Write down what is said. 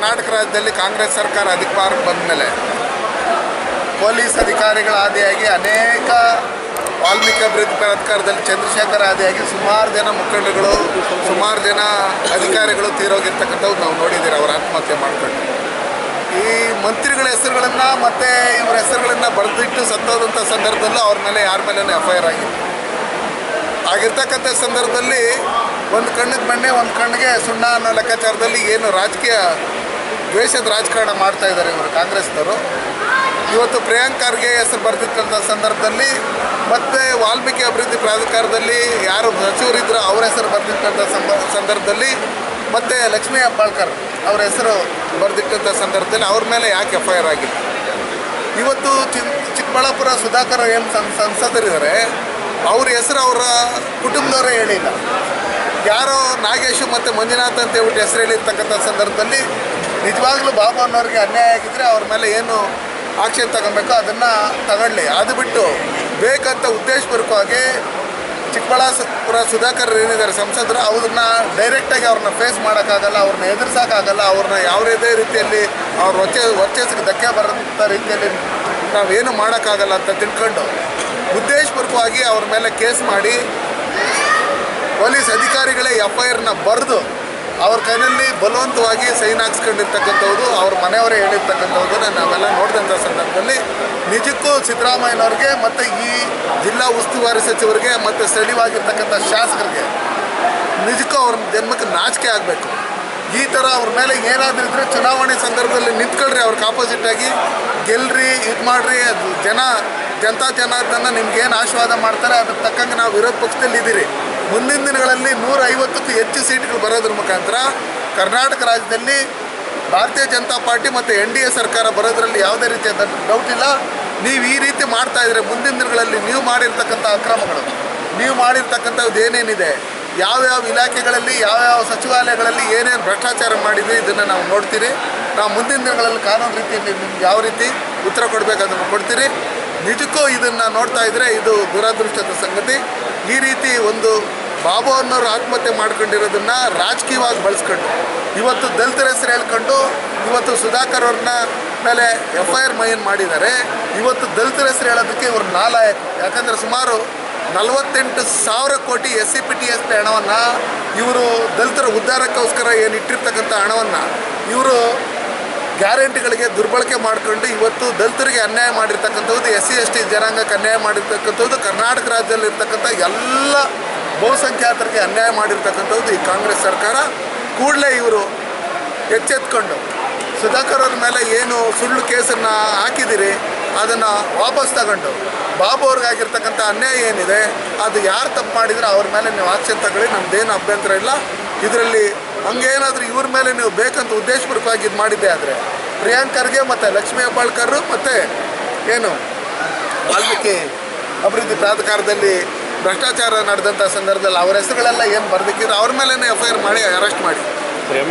ಕರ್ನಾಟಕ ರಾಜ್ಯದಲ್ಲಿ ಕಾಂಗ್ರೆಸ್ ಸರ್ಕಾರ ಅಧಿಕಾರಕ್ಕೆ ಬಂದ ಮೇಲೆ ಪೊಲೀಸ್ ಅಧಿಕಾರಿಗಳ ಆದಿಯಾಗಿ ಅನೇಕ ವಾಲ್ಮೀಕಿ ಅಭಿವೃದ್ಧಿ ಪ್ರಾಧಿಕಾರದಲ್ಲಿ ಚಂದ್ರಶೇಖರ್ ಆದಿಯಾಗಿ ಸುಮಾರು ಜನ ಮುಖಂಡಗಳು ಸುಮಾರು ಜನ ಅಧಿಕಾರಿಗಳು ತೀರೋಗಿರ್ತಕ್ಕಂಥವು ನಾವು ನೋಡಿದ್ದೀರಿ, ಅವರ ಆತ್ಮಹತ್ಯೆ ಮಾಡಿಕೊಂಡು. ಈ ಮಂತ್ರಿಗಳ ಹೆಸರುಗಳನ್ನು ಮತ್ತು ಇವರ ಹೆಸರುಗಳನ್ನು ಬರೆದಿಟ್ಟು ಸತ್ತೋದಂಥ ಸಂದರ್ಭದಲ್ಲೂ ಅವ್ರ ಮೇಲೆ ಯಾರ ಮೇಲೇ ಎಫ್ ಐ ಆರ್ ಆಗಿದೆ ಆಗಿರ್ತಕ್ಕಂಥ ಸಂದರ್ಭದಲ್ಲಿ ಒಂದು ಕಣ್ಣಿಗೆ ಬಣ್ಣೆ ಒಂದು ಕಣ್ಣಿಗೆ ಸುಣ್ಣ ಅನ್ನೋ ಲೆಕ್ಕಾಚಾರದಲ್ಲಿ ಏನು ರಾಜಕೀಯ ದ್ವೇಷದ ರಾಜಕಾರಣ ಮಾಡ್ತಾ ಇದ್ದಾರೆ ಇವರು ಕಾಂಗ್ರೆಸ್ನವರು. ಇವತ್ತು ಪ್ರಿಯಾಂಕ್ ಖರ್ಗೆ ಹೆಸರು ಬರ್ತಿಕ್ಕಂಥ ಸಂದರ್ಭದಲ್ಲಿ ಮತ್ತೆ ವಾಲ್ಮೀಕಿ ಅಭಿವೃದ್ಧಿ ಪ್ರಾಧಿಕಾರದಲ್ಲಿ ಯಾರು ಸಚಿವರಿದ್ದರೋ ಅವ್ರ ಹೆಸರು ಬರ್ತಿಕ್ಕಂಥ ಸಂಬ, ಸಂದರ್ಭದಲ್ಲಿ ಮತ್ತು ಲಕ್ಷ್ಮೀ ಅಬ್ಬಾಳ್ಕರ್ ಅವ್ರ ಹೆಸರು ಬರೆದಿಟ್ಟಂಥ ಸಂದರ್ಭದಲ್ಲಿ ಅವ್ರ ಮೇಲೆ ಯಾಕೆ ಎಫ್ ಐ ಆರ್ ಆಗಿಲ್ಲ ಇವತ್ತು ಚಿಕ್ಕಬಳ್ಳಾಪುರ ಸುಧಾಕರ್ ಏನು ಸಂ, ಸಂಸದರಿದ್ದಾರೆ, ಅವ್ರ ಹೆಸರು ಅವರ ಕುಟುಂಬದವರೇ ಹೇಳಿಲ್ಲ. ಯಾರೋ ನಾಗೇಶು ಮತ್ತು ಮಂಜುನಾಥ್ ಅಂತ ಹೇಳ್ಬಿಟ್ಟು ಹೆಸರು ಹೇಳಿರ್ತಕ್ಕಂಥ ಸಂದರ್ಭದಲ್ಲಿ ನಿಜವಾಗ್ಲೂ ಬಾಬು ಅನ್ನೋರಿಗೆ ಅನ್ಯಾಯ ಆಗಿದ್ರೆ ಅವ್ರ ಮೇಲೆ ಏನು ಆಕ್ಷನ್ ತಗೊಬೇಕು ಅದನ್ನು ತಗೊಳ್ಳಿ. ಅದು ಬಿಟ್ಟು ಬೇಕಂತ ಉದ್ದೇಶಪೂರ್ವಕವಾಗಿ ಚಿಕ್ಕಬಳ್ಳಾಪುರ ಸುಧಾಕರ್ ಏನಿದ್ದಾರೆ ಸಂಸದರು ಅವ್ರನ್ನ ಡೈರೆಕ್ಟಾಗಿ ಅವ್ರನ್ನ ಫೇಸ್ ಮಾಡೋಕ್ಕಾಗಲ್ಲ, ಅವ್ರನ್ನ ಎದುರಿಸೋಕ್ಕಾಗಲ್ಲ, ಅವ್ರನ್ನ ಯಾವುದೇ ರೀತಿಯಲ್ಲಿ ಅವ್ರ ವರ್ಚ ಧಕ್ಕೆ ಬರೋಂಥ ರೀತಿಯಲ್ಲಿ ನಾವೇನು ಮಾಡೋಕ್ಕಾಗಲ್ಲ ಅಂತ ತಿಳ್ಕೊಂಡು ಉದ್ದೇಶಪೂರ್ವಕವಾಗಿ ಅವ್ರ ಮೇಲೆ ಕೇಸ್ ಮಾಡಿ ಪೊಲೀಸ್ ಅಧಿಕಾರಿಗಳೇ ಎಫ್ ಐ ಆರ್ನ ಬರೆದು ಅವ್ರ ಕೈನಲ್ಲಿ ಬಲವಂತವಾಗಿ ಸೈನ್ ಹಾಕ್ಸ್ಕೊಂಡಿರ್ತಕ್ಕಂಥವ್ರು, ಅವ್ರ ಮನೆಯವರೇ ಹೇಳಿರ್ತಕ್ಕಂಥದ್ದನ್ನ ನಾವೆಲ್ಲ ನೋಡಿದಂಥ ಸಂದರ್ಭದಲ್ಲಿ ನಿಜಕ್ಕೂ ಸಿದ್ದರಾಮಯ್ಯನವ್ರಿಗೆ ಮತ್ತು ಈ ಜಿಲ್ಲಾ ಉಸ್ತುವಾರಿ ಸಚಿವರಿಗೆ ಮತ್ತು ಸ್ಥಳೀಯವಾಗಿರ್ತಕ್ಕಂಥ ಶಾಸಕರಿಗೆ ನಿಜಕ್ಕೂ ಅವ್ರ ಜನ್ಮಕ್ಕೆ ನಾಚಿಕೆ ಆಗಬೇಕು. ಈ ಥರ ಅವ್ರ ಮೇಲೆ ಏನಾದರೂ ಇದ್ದರೆ ಚುನಾವಣೆ ಸಂದರ್ಭದಲ್ಲಿ ನಿಂತ್ಕೊಳ್ರಿ, ಅವ್ರಿಗೆ ಆಪೋಸಿಟಾಗಿ ಗೆಲ್ರಿ, ಇದು ಮಾಡಿರಿ, ಅದು ಜನ, ಜನತಾ ಜನಾರ್ದನ ನಿಮ್ಗೇನು ಆಶೀರ್ವಾದ ಮಾಡ್ತಾರೆ, ಅದಕ್ಕೆ ತಕ್ಕಂಗೆ ನಾವು ವಿರೋಧ ಪಕ್ಷದಲ್ಲಿ ಇದ್ದೀರಿ. ಮುಂದಿನ ದಿನಗಳಲ್ಲಿ ನೂರ ಐವತ್ತಕ್ಕೂ ಹೆಚ್ಚು ಸೀಟ್ಗಳು ಬರೋದ್ರ ಮುಖಾಂತರ ಕರ್ನಾಟಕ ರಾಜ್ಯದಲ್ಲಿ ಭಾರತೀಯ ಜನತಾ ಪಾರ್ಟಿ ಮತ್ತು ಎನ್ ಡಿ ಎ ಸರ್ಕಾರ ಬರೋದ್ರಲ್ಲಿ ಯಾವುದೇ ರೀತಿಯ ಡೌಟ್ ಇಲ್ಲ. ನೀವು ಈ ರೀತಿ ಮಾಡ್ತಾ ಇದ್ರೆ ಮುಂದಿನ ದಿನಗಳಲ್ಲಿ ನೀವು ಮಾಡಿರ್ತಕ್ಕಂಥ ಅಕ್ರಮಗಳು, ನೀವು ಮಾಡಿರ್ತಕ್ಕಂಥದ್ದು ಏನೇನಿದೆ, ಯಾವ್ಯಾವ ಇಲಾಖೆಗಳಲ್ಲಿ, ಯಾವ್ಯಾವ ಸಚಿವಾಲಯಗಳಲ್ಲಿ ಏನೇನು ಭ್ರಷ್ಟಾಚಾರ ಮಾಡಿದ್ವಿ ಇದನ್ನು ನಾವು ನೋಡ್ತೀರಿ. ನಾವು ಮುಂದಿನ ದಿನಗಳಲ್ಲಿ ಕಾನೂನು ರೀತಿಯಲ್ಲಿ ನಿಮ್ಗೆ ಯಾವ ರೀತಿ ಉತ್ತರ ಕೊಡಬೇಕು ಅದನ್ನು ಕೊಡ್ತೀರಿ. ನಿಜಕ್ಕೂ ಇದನ್ನು ನೋಡ್ತಾ ಇದ್ದರೆ ಇದು ದುರದೃಷ್ಟದ ಸಂಗತಿ. ಈ ರೀತಿ ಒಂದು ಬಾಬು ಅನ್ನೋರು ಆತ್ಮಹತ್ಯೆ ಮಾಡ್ಕೊಂಡಿರೋದನ್ನ ರಾಜಕೀಯವಾಗಿ ಬಳಸ್ಕೊಂಡು, ಇವತ್ತು ದಲಿತರ ಹೆಸರು ಹೇಳ್ಕೊಂಡು, ಇವತ್ತು ಸುಧಾಕರ್ ಅವ್ರನ್ನ ಮೇಲೆ ಎಫ್ ಐ ಆರ್ ಮೈನ್ ಮಾಡಿದ್ದಾರೆ. ಇವತ್ತು ದಲಿತರ ಹೆಸರು ಹೇಳೋದಕ್ಕೆ ಇವರು ನಾಲಾಯಕ. ಯಾಕಂದರೆ ಸುಮಾರು ನಲವತ್ತೆಂಟು ಸಾವಿರ ಕೋಟಿ S C P T S ಹಣವನ್ನು ಇವರು ದಲಿತರ ಉದ್ಧಾರಕ್ಕೋಸ್ಕರ ಏನು ಇಟ್ಟಿರ್ತಕ್ಕಂಥ ಹಣವನ್ನು ಇವರು ಗ್ಯಾರಂಟಿಗಳಿಗೆ ದುರ್ಬಳಕೆ ಮಾಡಿಕೊಂಡು ಇವತ್ತು ದಲಿತರಿಗೆ ಅನ್ಯಾಯ ಮಾಡಿರ್ತಕ್ಕಂಥದ್ದು ಎಸ್ ಸಿ, ಎಸ್ ಟಿ ಜನಾಂಗಕ್ಕೆ ಅನ್ಯಾಯ ಮಾಡಿರ್ತಕ್ಕಂಥದ್ದು ಕರ್ನಾಟಕ ರಾಜ್ಯದಲ್ಲಿರ್ತಕ್ಕಂಥ ಎಲ್ಲ ಬಹುಸಂಖ್ಯಾತರಿಗೆ ಅನ್ಯಾಯ ಮಾಡಿರ್ತಕ್ಕಂಥದ್ದು ಈ ಕಾಂಗ್ರೆಸ್ ಸರ್ಕಾರ. ಕೂಡಲೇ ಇವರು ಎಚ್ಚೆತ್ಕೊಂಡು ಸುಧಾಕರ್ ಅವ್ರ ಮೇಲೆ ಏನು ಸುಳ್ಳು ಕೇಸನ್ನು ಹಾಕಿದ್ದೀರಿ ಅದನ್ನು ವಾಪಸ್ ತಗೊಂಡು. ಬಾಬು ಅವ್ರಿಗಾಗಿರ್ತಕ್ಕಂಥ ಅನ್ಯಾಯ ಏನಿದೆ, ಅದು ಯಾರು ತಪ್ಪು ಮಾಡಿದರೆ ಅವ್ರ ಮೇಲೆ ನೀವು ಆಕ್ಷನ್ ತಗೊಳ್ಳಿ, ನಮ್ದೇನು ಅಭ್ಯಂತರ ಇಲ್ಲ. ಇದರಲ್ಲಿ ಹಂಗೇನಾದರೂ ಇವ್ರ ಮೇಲೆ ನೀವು ಬೇಕಂತ ಉದ್ದೇಶಪೂರ್ವಕವಾಗಿ ಇದು ಮಾಡಿದ್ದೆ ಆದರೆ ಪ್ರಿಯಾಂಕರ್ಗೆ ಮತ್ತು ಲಕ್ಷ್ಮೀ ಹೆಬ್ಬಾಳ್ಕರ್ ಮತ್ತು ಏನು ವಾಲ್ಮೀಕಿ ಅಭಿವೃದ್ಧಿ ಪ್ರಾಧಿಕಾರದಲ್ಲಿ ಭ್ರಷ್ಟಾಚಾರ ನಡೆದಂಥ ಸಂದರ್ಭದಲ್ಲಿ ಅವ್ರ ಹೆಸರುಗಳೆಲ್ಲ ಏನು ಬರ್ದಿಕ್ಕಿದ್ರೆ? ಅವ್ರ ಮೇಲೆ ಎಫ್ ಐ ಮಾಡಿ. ಅರೆಸ್ಟ್ ಮಾಡಿ ಎಂ